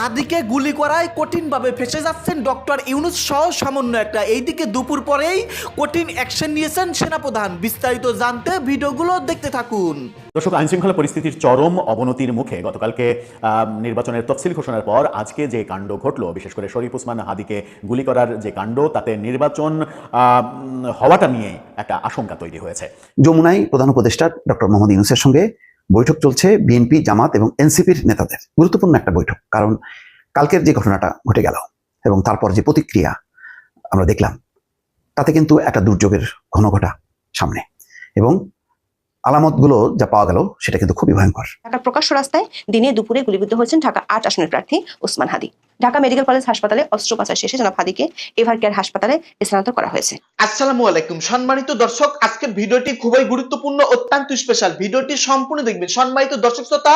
হাদিকে গুলি করায় কঠিনভাবে ফেসে যাচ্ছেন ডক্টর ইউনুস সহ সামান্য একটা এইদিকে দুপুর পরেই কঠিন অ্যাকশন নিয়েছেন সেনাপ্রধান। বিস্তারিত জানতে ভিডিওগুলো দেখতে থাকুন। দর্শক আইনশৃঙ্খলা পরিস্থিতির চরম অবনতির মুখে গতকালকে আহ, নির্বাচনের তফসিল ঘোষণার পর আজকে যে কাণ্ড ঘটলো বিশেষ করে শরীফ উসমান হাদিকে গুলি করার যে কাণ্ড তাতে নির্বাচন হওয়াটা নিয়ে একটা আশঙ্কা তৈরি হয়েছে। যমুনায় প্রধান উপদেষ্টা ডক্টর মোহাম্মদ ইউনুসের সঙ্গে বৈঠক চলছে বিএনপি, জামাত এবং এনসিপির নেতাদের। গুরুত্বপূর্ণ একটা বৈঠক, কারণ কালকের যে ঘটনাটা ঘটে গেল এবং তারপর যে প্রতিক্রিয়া আমরা দেখলাম, তাতে কিন্তু একটা দুর্যোগের ঘন ঘটা সামনে। এবং আলামতগুলো যা পাওয়া গেল, সেটা কিন্তু খুবই ভয়ঙ্কর। ঢাকার প্রকাশ্য রাস্তায় দিনে দুপুরে গুলিবিদ্ধ হয়েছেন ঢাকা আট আসনের প্রার্থী ওসমান হাদি। ঢাকা মেডিকেল কলেজ হাসপাতালে অস্ত্রোপচার শেষে জনাব হাদিকে এভার কেয়ার হাসপাতালে স্থানান্তর করা হয়েছে। আসসালামু আলাইকুম। সম্মানিত দর্শক, আজকের ভিডিওটি খুবই গুরুত্বপূর্ণ, অত্যন্ত স্পেশাল ভিডিওটি সম্পূর্ণ দেখবেন। সম্মানিত দর্শক শ্রোতা,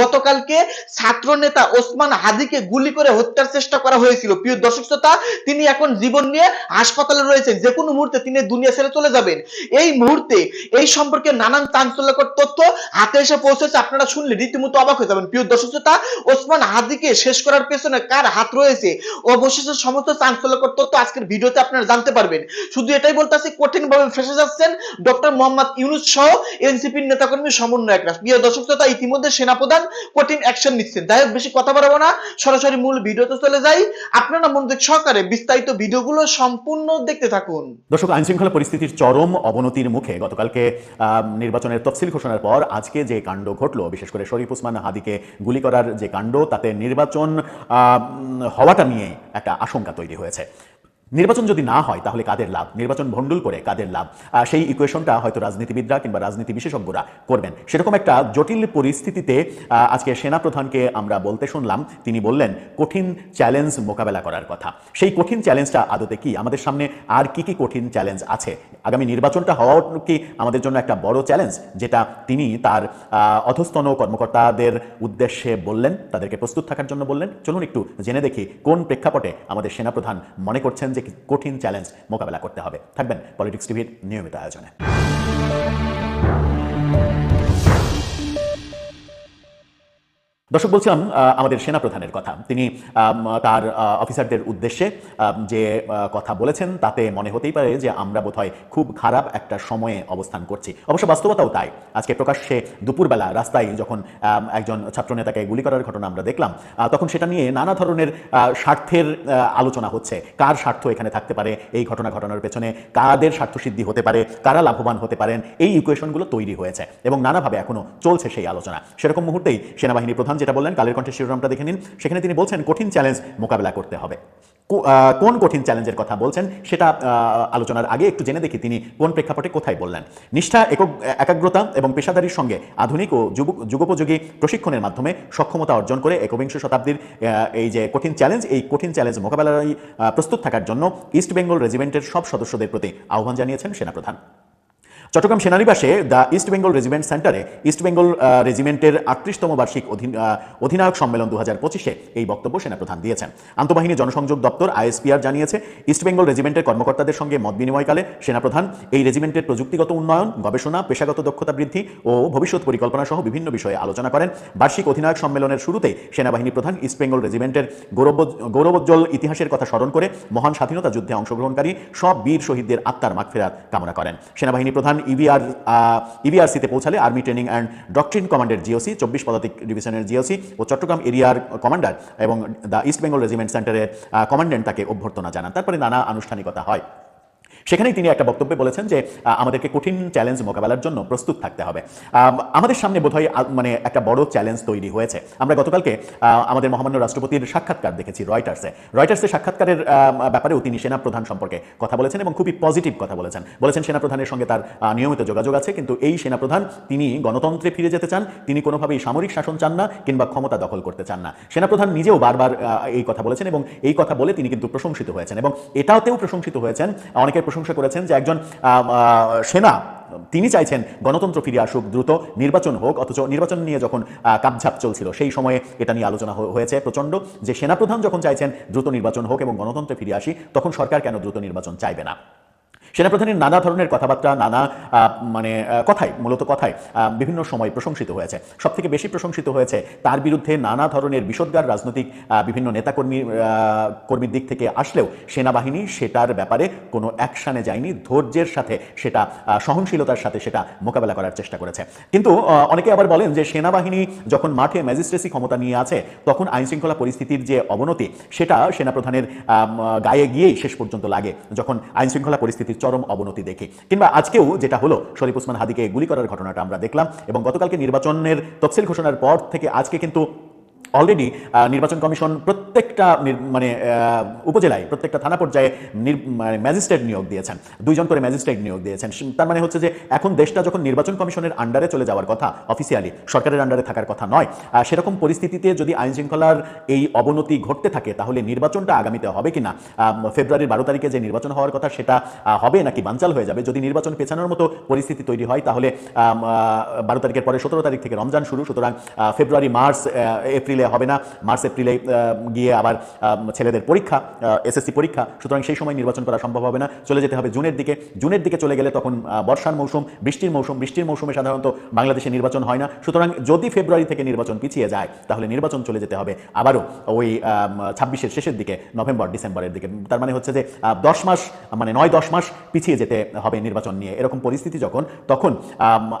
গতকালকে ছাত্র নেতা ওসমান হাদিকে গুলি করে হত্যার চেষ্টা করা হয়েছিল। প্রিয় দর্শক শ্রোতা, তিনি এখন জীবন নিয়ে হাসপাতালে রয়েছেন। যে কোনো মুহূর্তে তিনি দুনিয়া ছেড়ে চলে যাবেন। এই মুহূর্তে এই সম্পর্কে নানান চাঞ্চল্যকর তথ্য হাতে এসে পৌঁছেছে। আপনারা শুনলে রীতিমতো অবাক হয়ে যাবেন। প্রিয় দর্শক শ্রোতা, ওসমান হাদিকে শেষ করার পেছনে কার হাত রয়েছে, অবশেষে সমস্ত চাঞ্চল্যকর তথ্য আজকের ভিডিওতে আপনারা জানতে পারবেন। শুধু এটাই বলতেছি কঠিন ভাবে ফেসে যাচ্ছেন ডক্টর মোহাম্মদ ইউনুস সহ এনসিপির নেতাকর্মী সমন্বয়করা প্রিয় দর্শক শ্রোতা, ইতিমধ্যে সেনাপ্রধান কঠিন অ্যাকশন নিচ্ছেন। যাই হোক, বেশি কথা বাড়াবো না, সরাসরি মূল ভিডিওতে চলে যাই। আপনারা মনোযোগ সহকারে বিস্তারিত ভিডিওগুলো সম্পূর্ণ দেখতে থাকুন। দর্শক, আইনশৃঙ্খলা পরিস্থিতির চরম অবনতির মুখে গতকালকে নির্বাচনের তফসিল ঘোষণার পর আজকে যে কাণ্ড ঘটলো, বিশেষ করে শরীফ উসমান হাদিকে গুলি করার যে কাণ্ড, তাতে নির্বাচন হওয়াটা নিয়ে একটা আশঙ্কা তৈরি হয়েছে। নির্বাচন যদি না হয়, তাহলে কাদের লাভ? নির্বাচন ভণ্ডুল করে কাদের লাভ? সেই ইকুয়েশনটা হয়তো রাজনীতিবিদরা কিংবা রাজনীতি বিশেষজ্ঞরা করবেন। সেরকম একটা জটিল পরিস্থিতিতে আজকে সেনাপ্রধানকে আমরা বলতে শুনলাম। তিনি বললেন, কঠিন চ্যালেঞ্জ মোকাবেলা করার কথা। সেই কঠিন চ্যালেঞ্জটা আদতে কি? আমাদের সামনে আর কি কি কঠিন চ্যালেঞ্জ আছে? আগামী নির্বাচনটা হওয়া কি আমাদের জন্য একটা বড় চ্যালেঞ্জ যেটা তিনি তার অধস্তন কর্মকর্তাদের উদ্দেশ্যে বললেন, তাদেরকে প্রস্তুত থাকার জন্য বললেন। চলুন একটু জেনে দেখি কোন প্রেক্ষাপটে আমাদের সেনাপ্রধান মনে করছেন যে কঠিন চ্যালেঞ্জ মোকাবেলা করতে হবে। থাকবেন পলিটিক্স টিভির নিয়মিত আয়োজনে। দর্শক বলছিলাম আমাদের সেনাপ্রধানের কথা। তিনি তার অফিসারদের উদ্দেশ্যে যে কথা বলেছেন, তাতে মনে হতেই পারে যে আমরা বোধহয় খুব খারাপ একটা সময়ে অবস্থান করছি। অবশ্য বাস্তবতাও তাই। আজকে প্রকাশ্যে দুপুরবেলা রাস্তায় যখন একজন ছাত্রনেতাকে গুলি করার ঘটনা আমরা দেখলাম তখন সেটা নিয়ে নানা ধরনের স্বার্থের আলোচনা হচ্ছে। কার স্বার্থ এখানে থাকতে পারে? এই ঘটনা ঘটানোর পেছনে কাদের স্বার্থসিদ্ধি হতে পারে? কারা লাভবান হতে পারেন? এই ইকুয়েশনগুলো তৈরি হয়েছে এবং নানাভাবে এখনও চলছে সেই আলোচনা। সেরকম মুহূর্তেই সেনাবাহিনী প্রধান যেটা বললেন, কালের কণ্ঠের শিরোনামটা দেখে নিন। সেখানে তিনি বলছেন, কঠিন চ্যালেঞ্জ মোকাবেলা করতে হবে। কোন কঠিন চ্যালেঞ্জের কথা বলছেন, সেটা আলোচনার আগে একটু জেনে দেখি তিনি কোন প্রেক্ষাপটে কোথায় বললেন। নিষ্ঠা, একক একাগ্রতা এবং পেশাদারির সঙ্গে আধুনিক ও যুগোপযোগী প্রশিক্ষণের মাধ্যমে সক্ষমতা অর্জন করে একবিংশ শতাব্দীর এই যে কঠিন চ্যালেঞ্জ এই কঠিন চ্যালেঞ্জ মোকাবেলায় প্রস্তুত থাকার জন্য ইস্ট বেঙ্গল রেজিমেন্টের সব সদস্যদের প্রতি আহ্বান জানিয়েছেন সেনাপ্রধান। চট্টগ্রাম সেনানিবাসে দ্য ইস্ট বেঙ্গল রেজিমেন্ট সেন্টারে ইস্ট বেঙ্গল রেজিমেন্টের আটত্রিশতম বার্ষিক অধিনায়ক সম্মেলন দু হাজার পঁচিশে এই বক্তব্য সেনাপ্রধান দিয়েছেন। আন্তঃবাহিনী জনসংযোগ দপ্তর আইএসপিআর জানিয়েছে, ইস্ট বেঙ্গল রেজিমেন্টের কর্মকর্তাদের সঙ্গে মত বিনিময়কালে সেনাপ্রধান এই রেজিমেন্টের প্রযুক্তিগত উন্নয়ন, গবেষণা, পেশাগত দক্ষতা বৃদ্ধি ও ভবিষ্যৎ পরিকল্পনা সহ বিভিন্ন বিষয়ে আলোচনা করেন। বার্ষিক অধিনায়ক সম্মেলনের শুরুতে সেনাবাহিনী প্রধান ইস্ট বেঙ্গল রেজিমেন্টের গৌরব, গৌরবোজ্জ্বল ইতিহাসের কথা স্মরণ করে মহান স্বাধীনতা যুদ্ধে অংশগ্রহণকারী সব বীর শহীদদের আত্মার মাগফেরাত কামনা করেন। সেনাবাহিনী প্রধান ইভিআর ইভিআরসিতে পৌঁছালে আর্মি ট্রেনিং অ্যান্ড ডকট্রিন কমান্ডের জিওসি চব্বিশ পদাতিক ডিভিশনের জিওসি ও চট্টগ্রাম এরিয়ার কমান্ডার এবং দ্য ইস্ট বেঙ্গল রেজিমেন্ট সেন্টারের কমান্ডেন্ট তাকে অভ্যর্থনা জানান। তারপরে নানা আনুষ্ঠানিকতা হয়। সেখানেই তিনি একটা বক্তব্যে বলেছেন যে আমাদেরকে কঠিন চ্যালেঞ্জ মোকাবেলার জন্য প্রস্তুত থাকতে হবে। আম, আমাদের সামনে বোধহয় মানে একটা বড় চ্যালেঞ্জ তৈরি হয়েছে। আমরা গতকালকে আমাদের মহামান্য রাষ্ট্রপতির সাক্ষাৎকার দেখেছি রয়টার্সে। রয়টার্সের সাক্ষাৎকারের ব্যাপারেও তিনি সেনাপ্রধান সম্পর্কে কথা বলেছেন এবং খুবই পজিটিভ কথা বলেছেন। বলেছেন সেনাপ্রধানের সঙ্গে তার নিয়মিত যোগাযোগ আছে কিন্তু এই সেনাপ্রধান তিনি গণতন্ত্রে ফিরে যেতে চান তিনি কোনোভাবেই সামরিক শাসন চান না কিংবা ক্ষমতা দখল করতে চান না। সেনাপ্রধান নিজেও বারবার এই কথা বলেছেন এবং এই কথা বলে তিনি কিন্তু প্রশংসিত হয়েছেন এবং এটাতেও প্রশংসিত হয়েছেন অনেকের প্রশংসা করেছেন যে একজন সেনা, তিনি চাইছেন গণতন্ত্র ফিরে আসুক, দ্রুত নির্বাচন হোক, অথচ নির্বাচন নিয়ে যখন কাপঝাপ চলছিল, সেই সময়ে এটা নিয়ে আলোচনা হয়েছে প্রচণ্ড যে সেনাপ্রধান যখন চাইছেন দ্রুত নির্বাচন হোক এবং গণতন্ত্রে ফিরে আসি, তখন সরকার কেন দ্রুত নির্বাচন চাইবে না? সেনাপ্রধানের নানা ধরনের কথাবার্তা নানা মানে কথাই মূলত কথায় আহ, বিভিন্ন সময় প্রশংসিত হয়েছে। সব থেকে বেশি প্রশংসিত হয়েছে তার বিরুদ্ধে নানা ধরনের বিষোদ্গার রাজনৈতিক বিভিন্ন নেতাকর্মী কর্মীর দিক থেকে আসলেও সেনাবাহিনী সেটার ব্যাপারে কোনো অ্যাকশানে যায়নি। ধৈর্যের সাথে সেটা সহনশীলতার সাথে সেটা মোকাবেলা করার চেষ্টা করেছে। কিন্তু অনেকে আবার বলেন যে সেনাবাহিনী যখন মাঠে ম্যাজিস্ট্রেসি ক্ষমতা নিয়ে আছে তখন আইনশৃঙ্খলা পরিস্থিতির যে অবনতি সেটা সেনাপ্রধানের গায়ে গিয়েই শেষ পর্যন্ত লাগে। যখন আইনশৃঙ্খলা পরিস্থিতির চরম অবনতি দেখি। কিংবা আজকেও যেটা হলো, শরীফ উসমান হাদিকে গুলি করার ঘটনাটা আমরা দেখলাম এবং গতকালকে নির্বাচনের তফসিল ঘোষণার পর থেকে আজকে কিন্তু অলরেডি নির্বাচন কমিশন প্রত্যেকটা মানে উপজেলায় প্রত্যেকটা থানা পর্যায়ে মানে ম্যাজিস্ট্রেট নিয়োগ দিয়েছেন। দুইজন করে ম্যাজিস্ট্রেট নিয়োগ দিয়েছেন। তার মানে হচ্ছে যে এখন দেশটা যখন নির্বাচন কমিশনের আন্ডারে চলে যাওয়ার কথা অফিসিয়ালি সরকারের আন্ডারে থাকার কথা নয় সেরকম পরিস্থিতিতে যদি আইন শৃঙ্খলার এই অবনতি ঘটতে থাকে তাহলে নির্বাচনটা আগামীতে হবে কিনা? আম, ফেব্রুয়ারির বারো তারিখে যে নির্বাচন হওয়ার কথা সেটা হবে নাকি বানচাল হয়ে যাবে? যদি নির্বাচন পেছানোর মতো পরিস্থিতি তৈরি হয় তাহলে বারো তারিখের পরে সতেরো তারিখ থেকে রমজান শুরু সুতরাং ফেব্রুয়ারি মার্চ আহ, এপ্রিলে হবে না। মার্চ, এপ্রিলে গিয়ে আবার ছেলেদের পরীক্ষা এসএসসি পরীক্ষা। সুতরাং সেই সময় নির্বাচন করা সম্ভব হবে না। চলে যেতে হবে জুনের দিকে। জুনের দিকে চলে গেলে তখন বর্ষার মৌসুম, বৃষ্টির মৌসুম। বৃষ্টির মৌসুমে সাধারণত বাংলাদেশে নির্বাচন হয় না। সুতরাং যদি ফেব্রুয়ারি থেকে নির্বাচন পিছিয়ে যায়, তাহলে নির্বাচন চলে যেতে হবে আবারও ওই ছাব্বিশের শেষের দিকে, নভেম্বর, ডিসেম্বরের দিকে। তার মানে হচ্ছে যে দশ মাস মানে নয়, দশ মাস পিছিয়ে যেতে হবে নির্বাচন নিয়ে। এরকম পরিস্থিতি যখন, তখন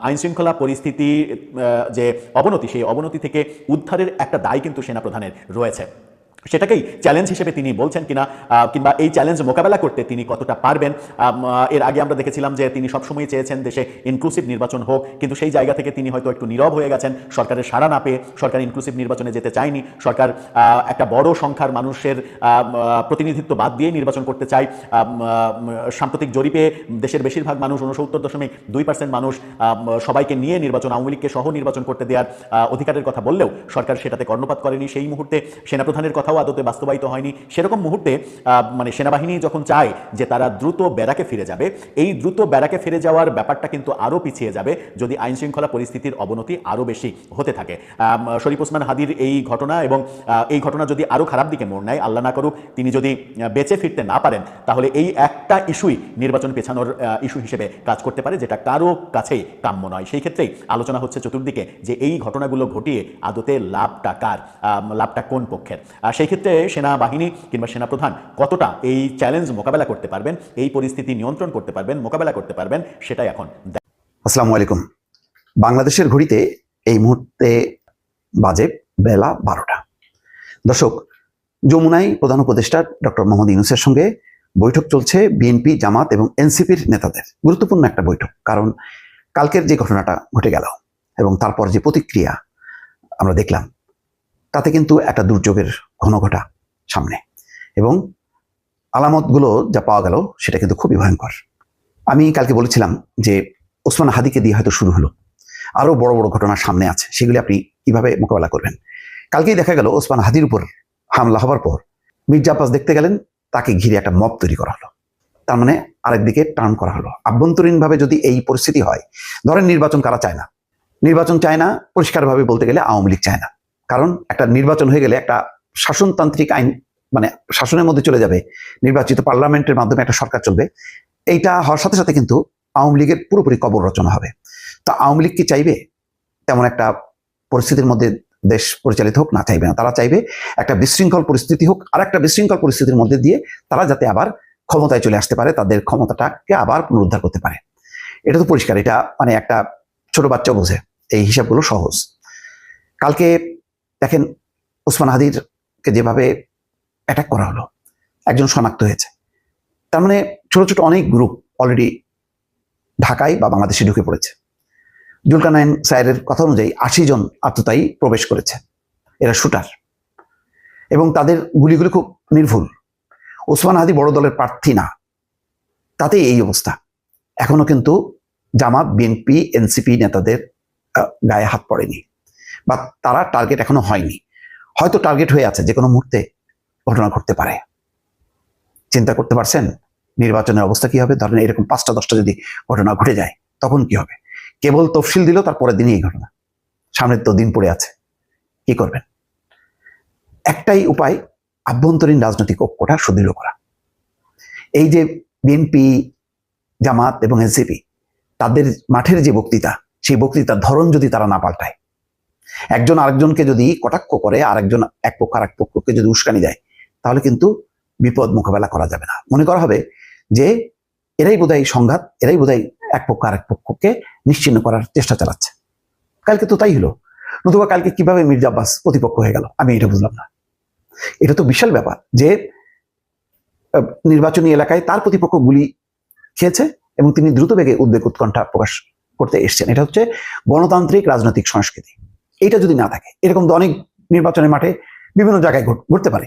আইন শৃঙ্খলা পরিস্থিতি যে অবনতি, সেই অবনতি থেকে উদ্ধারের একটা দায় কিন্তু সেনাপ্রধানের রয়েছে। সেটাকেই চ্যালেঞ্জ হিসেবে তিনি বলছেন কিনা কিংবা এই চ্যালেঞ্জ মোকাবেলা করতে তিনি কতটা পারবেন এর আগে আমরা দেখেছিলাম যে তিনি সবসময় চেয়েছেন দেশে ইনক্লুসিভ নির্বাচন হোক, কিন্তু সেই জায়গা থেকে তিনি হয়তো একটু নীরব হয়ে গেছেন, সরকারের সাড়া না পেয়ে সরকার ইনক্লুসিভ নির্বাচনে যেতে চায়নি, সরকার একটা বড় সংখ্যার মানুষের প্রতিনিধিত্ব বাদ দিয়ে নির্বাচন করতে চায় সাম্প্রতিক জরিপে দেশের বেশিরভাগ মানুষ উনসত্তর দশমিক দুই পার্সেন্ট মানুষ সবাইকে নিয়ে নির্বাচন, আওয়ামী লীগকে সহ নির্বাচন করতে দেওয়ার অধিকারের কথা বললেও সরকার সেটাতে কর্ণপাত করেনি। সেই মুহূর্তে সেনাপ্রধানের কথাও আদতে বাস্তবায়িত হয়নি। সেরকম মুহূর্তে মানে সেনাবাহিনী যখন চায় যে তারা দ্রুত ব্যারাকে ফিরে যাবে, এই দ্রুত ব্যারাকে ফিরে যাওয়ার ব্যাপারটা কিন্তু আরও পিছিয়ে যাবে যদি আইন শৃঙ্খলা পরিস্থিতির অবনতি আরও বেশি হতে থাকে। শরীফ ওসমান হাদির এই ঘটনা এবং এই ঘটনা যদি আরও খারাপ দিকে মোড় নেয়, আল্লাহ না করুক, তিনি যদি বেঁচে ফিরতে না পারেন, তাহলে এই একটা ইস্যুই নির্বাচন পেছানোর ইস্যু হিসেবে কাজ করতে পারে যেটা কারও কাছেই কাম্য নয়। সেই ক্ষেত্রেই আলোচনা হচ্ছে চতুর্দিকে যে এই ঘটনাগুলো ঘটিয়ে আদতে লাভটা কার লাভটা কোন পক্ষের? সেই ক্ষেত্রে সেনাবাহিনী কিংবা সেনাপ্রধান কতটা এই চ্যালেঞ্জ মোকাবেলা করতে পারবেন, এই পরিস্থিতি নিয়ন্ত্রণ করতে পারবেন, মোকাবেলা করতে পারবেন, সেটাই এখন আসসালামু আলাইকুম। বাংলাদেশের ঘড়িতে এই মুহূর্তে বাজে বেলা বারোটা। দর্শক, যমুনায় প্রধান উপদেষ্টা ডক্টর মোহাম্মদ ইউনুসের সঙ্গে বৈঠক চলছে বিএনপি, জামাত এবং এনসিপির নেতাদের। গুরুত্বপূর্ণ একটা বৈঠক, কারণ কালকের যে ঘটনাটা ঘটে গেল এবং তারপর যে প্রতিক্রিয়া আমরা দেখলাম তাতে কিন্তু একটা দুর্যোগের ঘনঘটা সামনে। এবং আলামতগুলো যা পাওয়া গেল সেটা কিন্তু খুবই ভয়ঙ্কর। আমি কালকে বলেছিলাম যে ওসমান হাদিকে দিয়ে হয়তো শুরু হলো। আরও বড় বড় ঘটনা সামনে আছে, সেগুলি আপনি কীভাবে মোকাবেলা করবেন? কালকেই দেখা গেল ওসমান হাদির উপর হামলা হবার পর মির্জা আব্বাস দেখতে গেলেন, তাকে ঘিরে একটা মব তৈরি করা হলো। তার মানে আরেকদিকে টার্ন করা হলো। আভ্যন্তরীণভাবে যদি এই পরিস্থিতি হয়, ধরেন নির্বাচন কারা চায় না? নির্বাচন চায় না, পরিষ্কারভাবে বলতে গেলে আওয়ামী লীগ চায় না। কারণ একটা নির্বাচন হয়ে গেলে একটা শাসনতান্ত্রিক আইন মানে শাসনের মধ্যে চলে যাবে। নির্বাচিত পার্লামেন্টের মাধ্যমে একটা সরকার চলবে। এইটা হওয়ার সাথে সাথে কিন্তু আওয়ামী লীগের পুরোপুরি কবর রচনা হবে। তা আওয়ামী লীগ কি চাইবে? তেমন একটা পরিস্থিতির মধ্যে দেশ পরিচালিত হোক, না চাইবে না। তারা চাইবে একটা বিশৃঙ্খল পরিস্থিতি হোক আর একটা বিশৃঙ্খল পরিস্থিতির মধ্যে দিয়ে তারা যাতে আবার ক্ষমতায় চলে আসতে পারে, তাদের ক্ষমতাটাকে আবার পুনরুদ্ধার করতে পারে। এটা তো পরিষ্কার। এটা মানে একটা ছোট বাচ্চা বোঝে। এই হিসাবগুলো সহজ। কালকে দেখেন ওসমান হাদিরকে যেভাবে অ্যাটাক করা হলো, একজন শনাক্ত হয়েছে। তার মানে ছোট ছোট অনেক গ্রুপ অলরেডি ঢাকায় বা বাংলাদেশে ঢুকে পড়েছে। জুলকানাইন সাইরের কথা অনুযায়ী আশি জন আত্মতায়ী প্রবেশ করেছে। এরা শুটার। এবং তাদের গুলিগুলি খুব নির্ভুল। ওসমান হাদি বড় দলের প্রার্থী না। তাতেই এই অবস্থা। এখনও কিন্তু জামাত, বিএনপি, এনসিপি নেতাদের গায়ে হাত পড়েনি। বা তারা টার্গেট এখনও হয়নি। হয়তো টার্গেট হয়ে আছে যে কোনো মুহূর্তে ঘটনা ঘটতে পারে। চিন্তা করতে পারছেন? নির্বাচনের অবস্থা কি হবে? ধরেন এরকম পাঁচটা, দশটা যদি ঘটনা ঘটে যায়, তখন কি হবে? কেবল তফসিল দিল তার পরের দিনই এই ঘটনা। সামনের তো দিন পড়ে আছে। কি করবেন? একটাই উপায়, আভ্যন্তরীণ রাজনৈতিক ঐক্যটা সুদৃঢ় করা। এই যে বিএনপি জামাত এবং এনসিপি তাদের মাঠের যে বক্তৃতা, সেই বক্তৃতার ধরন যদি তারা না পাল্টায় একজন আরেকজনকে যদি কটাক্ষ করে, আরেকজন এক পক্ষ আর এক পক্ষকে যদি উস্কানি দেয়, তাহলে কিন্তু বিপদ মোকাবেলা করা যাবে না। মনে করা হবে যে এরাই বোধহয় সংঘাত, এরাই বোধহয় এক পক্ষ আরেক পক্ষকে নিশ্চিন্ন করার চেষ্টা চালাচ্ছে। কালকে তো তাই হলো। নতুবা কালকে কীভাবে মির্জা আব্বাস প্রতিপক্ষ হয়ে গেল? আমি এটা বুঝলাম না। এটা তো বিশাল ব্যাপার যে নির্বাচনী এলাকায় তার প্রতিপক্ষ গুলি খেয়েছে এবং তিনি দ্রুত বেগে উদ্বেগ উৎকণ্ঠা প্রকাশ করতে এসছেন। এটা হচ্ছে গণতান্ত্রিক রাজনৈতিক সংস্কৃতি। এইটা যদি না থাকে, এরকম তো অনেক নির্বাচনের মাঠে বিভিন্ন জায়গায় ঘট- ঘটতে পারে।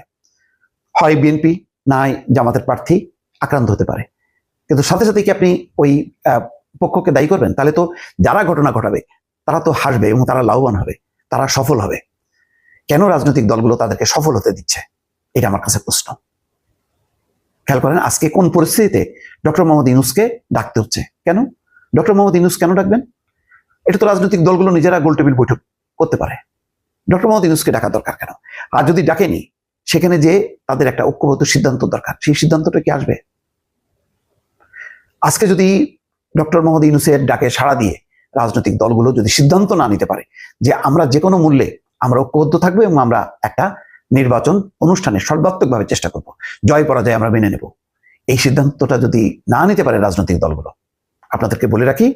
হয় বিএনপি নাই জামাতের প্রার্থী আক্রান্ত হতে পারে। কিন্তু সাথে সাথে কি আপনি ওই পক্ষকে দায়ী করবেন? তাহলে তো যারা ঘটনা ঘটাবে, তারা তো হাসবে এবং তারা লাভবান হবে, তারা সফল হবে। কেন রাজনৈতিক দলগুলো তাদেরকে সফল হতে দিচ্ছে? এটা আমার কাছে প্রশ্ন। খেয়াল করেন, আজকে কোন পরিস্থিতিতে ডক্টর মোহাম্মদ ইনুসকে ডাকতে হচ্ছে? কেন? ডক্টর মোহাম্মদ ইনুস কেন ডাকবেন? এটা তো রাজনৈতিক দলগুলো নিজেরা গোলটেবিল বৈঠক করতে পারে। ডক্টর মোহাম্মদ ইনুসকে ডাকা দরকার কেন? আর যদি ডাকেনি, সেখানে যে তাদের একটা ঐক্যবদ্ধ সিদ্ধান্ত দরকার, সেই সিদ্ধান্তটা কি আসবে? আজকে যদি ডক্টর মোহাম্মদ ইউনুসের ডাকে সাড়া দিয়ে রাজনৈতিক দলগুলো যদি সিদ্ধান্ত না নিতে পারে যে আমরা যে কোনো মূল্যে আমরা ঐক্যবদ্ধ থাকব এবং আমরা একটা নির্বাচন অনুষ্ঠানে সর্বাত্মকভাবে চেষ্টা করব, জয় পরাজয় আমরা মেনে নেব, এই সিদ্ধান্তটা যদি না নিতে পারে রাজনৈতিক দলগুলো, আপনাদেরকে বলে রাখি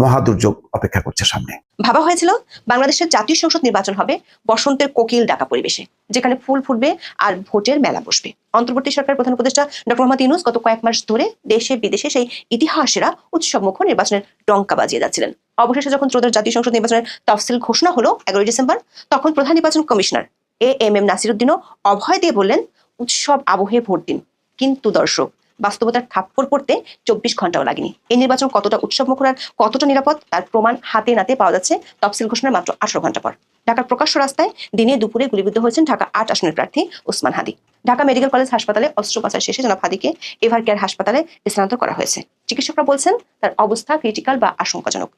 মহা দুর্যোগ অপেক্ষা করছে সামনে। ভাবা হয়েছিল বাংলাদেশের জাতীয় সংসদ নির্বাচন হবে বসন্তের কোকিল ডাকা পরিবেশে, যেখানে ফুল ফুটবে আর ভোটের মেলা বসবে। অন্তর্বর্তী সরকার প্রধান উপদেষ্টা ডক্টর মোহাম্মদ ইউনুস গত কয়েক মাস ধরে দেশে বিদেশে সেই ইতিহাসেরা উৎসবমুখ নির্বাচনের ডঙ্কা বাজিয়ে যাচ্ছিলেন। অবশেষে যখন ত্রয়োদশ জাতীয় সংসদ নির্বাচনের তফসিল ঘোষণা হলো এগারোই ডিসেম্বর, তখন প্রধান নির্বাচন কমিশনার এ এম এম নাসিরুদ্দিনও অভয় দিয়ে বললেন, উৎসব আবহে ভোট দিন। কিন্তু দর্শক বাস্তবতার থাপ্পড় পড়তে চব্বিশ ঘন্টাও লাগেনি। এই নির্বাচন কতটা উৎসব মুখর আর কতটা নিরাপদ, তার প্রমাণ হাতে নাতে পাওয়া যাচ্ছে তফসিল ঘোষণার মাত্র আঠারো ঘণ্টা পর। ঢাকার প্রকাশ্য রাস্তায় দিনে দুপুরে গুলিবিদ্ধ হয়েছেন ঢাকা আট আসনের প্রার্থী ওসমান হাদি। ঢাকা মেডিকেল কলেজ হাসপাতালে অস্ত্রোপচার শেষে জনাব হাদিকে এভার কেয়ার হাসপাতালে স্থানান্তর করা হয়েছে। চিকিৎসকরা বলছেন, তার অবস্থা ক্রিটিক্যাল বা আশঙ্কাজনক।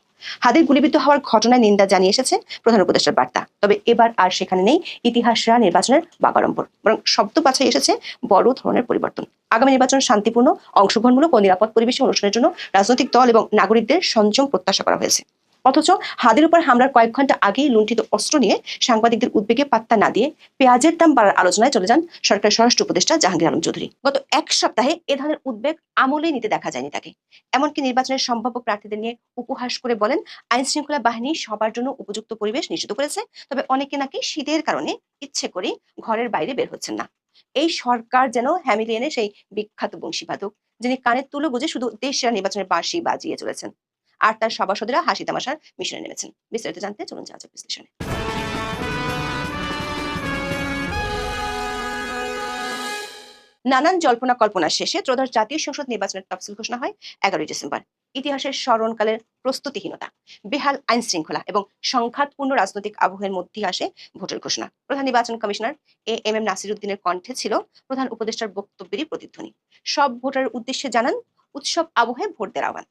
হাদির গুলিবিদ্ধ হওয়ার ঘটনায় নিন্দা জানিয়ে এসেছে প্রধান উপদেষ্টার বার্তা। তবে এবার আর সেখানে নেই ইতিহাসরা নির্বাচনের বাগাড়ম্বর বরং শব্দ বাছাই এসেছে বড় ধরনের পরিবর্তন। আগামী নির্বাচন শান্তিপূর্ণ, অংশগ্রহণমূলক ও নিরাপদ পরিবেশে অনুষ্ঠানের জন্য রাজনৈতিক দল এবং নাগরিকদের সংযম প্রত্যাশা করা হয়েছে। অথচ হাদের উপর হামলার কয়েক ঘণ্টা আগেই লুণ্ঠিত অস্ত্র নিয়ে সাংবাদিকদের উদ্বেগে পাত্তা না দিয়ে পেঁয়াজের দাম বাড়ার আলোচনায় চলে যান সরকারের স্বরাষ্ট্র উপদেষ্টা জাহাঙ্গীর আলম চৌধুরী। গত এক সপ্তাহে এ ধরনের উদ্বেগ আমলেই নিতে দেখা যায়নি তাকে। এমনকি নির্বাচনের সম্ভাব্য প্রার্থীদের নিয়ে উপহাস করে বলেন আইন শৃঙ্খলা বাহিনী সবার জন্য উপযুক্ত পরিবেশ নিশ্চিত করেছে, তবে অনেকে নাকি শীতের কারণে ইচ্ছে করে ঘরের বাইরে বের হচ্ছেন না। এই সরকার যেন হ্যামিলিয়নের সেই বিখ্যাত বংশীবাদক, যিনি কানের তুলো বুঝে শুধু দেশের নির্বাচনের বাঁশি বাজিয়ে চলেছেন। আর তার সভাসদেরা হাসি তামাশার মিশনে নেমেছেন। বিস্তারিত জানতে চলুন যাচ্ছে বিশ্লেষণে। নানান জল্পনা কল্পনা শেষে ত্রয়োদশ জাতীয় সংসদ নির্বাচনের তফসিল ঘোষণা হয় এগারোই ডিসেম্বর। ইতিহাসের স্মরণকালের প্রস্তুতিহীনতা, বেহাল আইন শৃঙ্খলা এবং সংঘাতপূর্ণ রাজনৈতিক আবহের মধ্যে আসে ভোটের ঘোষণা। প্রধান নির্বাচন কমিশনার এ এম এম নাসিরুদ্দিনের কণ্ঠে ছিল প্রধান উপদেষ্টার বক্তব্যেরই প্রতিধ্বনি। সব ভোটারের উদ্দেশ্যে জানান, উৎসব আবহে ভোট দেওয়ার আহ্বান।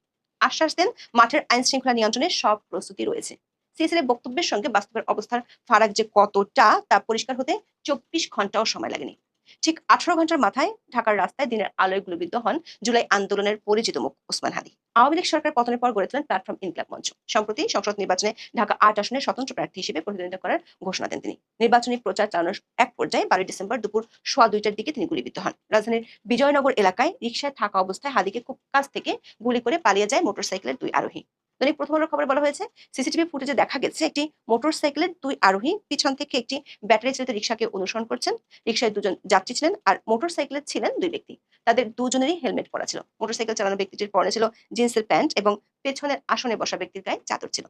আশ্বাস দেন, মাঠের আইন শৃঙ্খলা নিয়ন্ত্রণের সব প্রস্তুতি রয়েছে। সিএসএল বক্তব্যের সঙ্গে বাস্তবের অবস্থার ফারাক যে কতটা, তা পরিষ্কার হতে চব্বিশ ঘন্টাও সময় লাগেনি। ঠিক আঠারো ঘণ্টার মাথায় ঢাকার রাস্তায় দিনের আলোয় গুলিবিদ্ধ হন জুলাই আন্দোলনের পরিচিত মুখ ওসমান হাদি। আওয়ামী লীগ সরকার পতনের পর গড়ে তোলেন প্ল্যাটফর্ম ইনকলাব মঞ্চ। সম্প্রতি সংসদ নির্বাচনে ঢাকা আট আসনের স্বতন্ত্র প্রার্থী হিসেবে প্রতিদ্বন্দ্বিতা করার ঘোষণা দেন তিনি। নির্বাচনী প্রচার চালানোর এক পর্যায়ে বারোই ডিসেম্বর দুপুর সোয়া দুইটার দিকে তিনি গুলিবিদ্ধ হন। রাজধানীর বিজয়নগর এলাকায় রিকশায় থাকা অবস্থায় হাদিকে খুব কাছ থেকে গুলি করে পালিয়ে যায় মোটরসাইকেলের দুই আরোহী। দৈনিক প্রথম আলোর খবরে বলা হয়েছে, সিসিটিভি ফুটেজে দেখা গেছে একটি মোটরসাইকেলের দুই আরোহী পিছন থেকে একটি ব্যাটারি চালিত রিক্সাকে অনুসরণ করছেন। রিক্সায় দুজন যাত্রী ছিলেন আর মোটরসাইকেলে ছিলেন দুই ব্যক্তি। তাদের দুজনেরই হেলমেট পরা ছিল। মোটরসাইকেল চালানো ব্যক্তিটির পরনে ছিল জিন্সের প্যান্ট এবং পেছনের আসনে বসা ব্যক্তির গায়ে চাদর ছিল।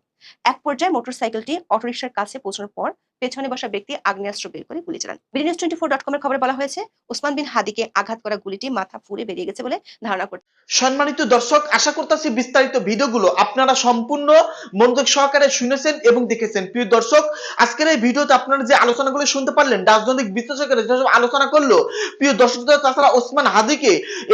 এক পর্যায়ে মোটরসাইকেলটি অটোরিকশার কাছে পৌঁছানোর পর পেছনে বসা ব্যক্তি আগ্নেয়াস্ত্র বের করে গুলি চালান। BD news twenty four dot কমের খবরে বলা হয়েছে, ওসমান বিন হাদিকে আঘাত করা গুলিটি মাথা ফুরে বেরিয়ে গেছে বলে ধারণা করছে সম্মানিত দর্শক, আশা করতেছি বিস্তারিত ভিডিওগুলো আপনারা সম্পূর্ণ মনোযোগ সহকারে শুনেছেন এবং দেখেছেন। প্রিয় দর্শক, আজকের এই ভিডিওতে আপনারা যে আলোচনাগুলো শুনতে পারলেন, রাজনৈতিক বিশ্লেষকেরা যেসব আলোচনা করল, প্রিয় দর্শক তাছাড়া ওসমান হাদিকে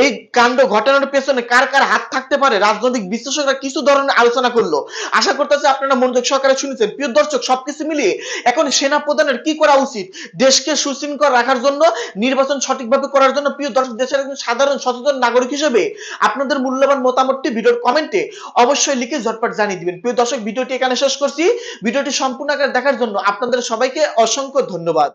এই কাণ্ড ঘটনার পেছনে কার কার হাত থাকতে পারে, রাজনৈতিক বিশ্লেষকরা কিছু ধরনের আলোচনা করল। আশা করতেছি আপনারা মনোযোগ সহকারে শুনেছেন। প্রিয় দর্শক, সবকিছু মিলিয়ে এখন সেনা প্রধানের কি করা উচিত? দেশকে সুশৃঙ্খল রাখার জন্য, নির্বাচন সঠিকভাবে করার জন্য প্রিয় দর্শক, দেশের একজন সাধারণ সচেতন নাগরিক হিসেবে আপনাদের মূল্যবান মতামতটি ভিডিওর কমেন্টে অবশ্যই লিখে ঝটপট জানিয়ে দিবেন। প্রিয় দর্শক, ভিডিওটি এখানে শেষ করছি। ভিডিওটি সম্পূর্ণ আকার দেখার জন্য আপনাদের সবাইকে অসংখ্য ধন্যবাদ।